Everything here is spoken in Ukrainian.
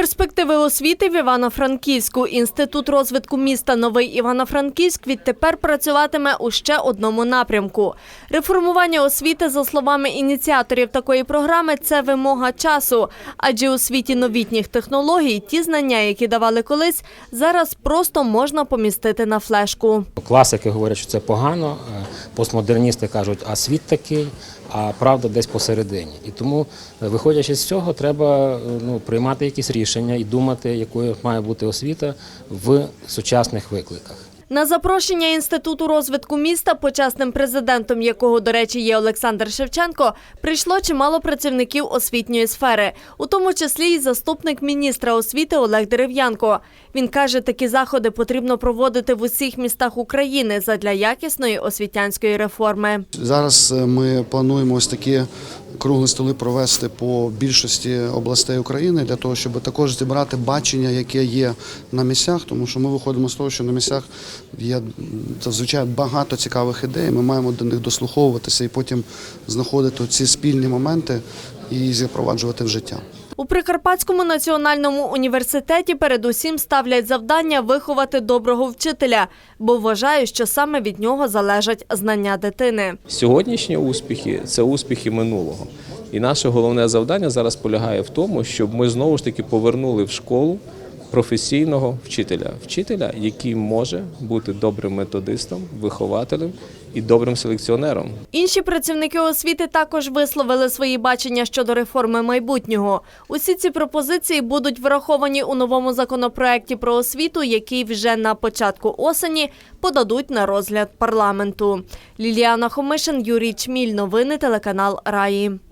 Перспективи освіти в Івано-Франківську. Інститут розвитку міста Новий Івано-Франківськ відтепер працюватиме у ще одному напрямку. Реформування освіти, за словами ініціаторів такої програми, це вимога часу. Адже у світі новітніх технологій ті знання, які давали колись, зараз просто можна помістити на флешку. Класики говорять, що це погано, е, постмодерністи кажуть, а світ такий, а правда десь посередині. І тому, е, виходячи з цього, треба е, ну, приймати якісь рішення і думати, якою має бути освіта в сучасних викликах. На запрошення Інституту розвитку міста, почесним президентом якого, до речі, є Олександр Шевченко, прийшло чимало працівників освітньої сфери, у тому числі й заступник міністра освіти Олег Дерев'янко. Він каже, такі заходи потрібно проводити в усіх містах України задля якісної освітянської реформи. Зараз е, ми плануємо ось такі круглі столи провести по більшості областей України для того, щоб також зібрати бачення, яке є на місцях, тому що ми виходимо з того, що на місцях є зазвичай багато цікавих ідей. Ми маємо до них дослуховуватися і потім знаходити ці спільні моменти і запроваджувати в життя. У Прикарпатському національному університеті передусім ставлять завдання виховати доброго вчителя, бо вважають, що саме від нього залежать знання дитини. Сьогоднішні успіхи це успіхи минулого. І наше головне завдання зараз полягає в тому, щоб ми знову ж таки повернули в школу професійного вчителя, вчителя, який може бути добрим методистом, вихователем і добрим селекціонером. Інші працівники освіти також висловили свої бачення щодо реформи майбутнього. Усі ці пропозиції будуть враховані у новому законопроекті про освіту, який вже на початку осені подадуть на розгляд парламенту. Ліліана Хомишин, Юрій Чміль. Новини телеканал Раї.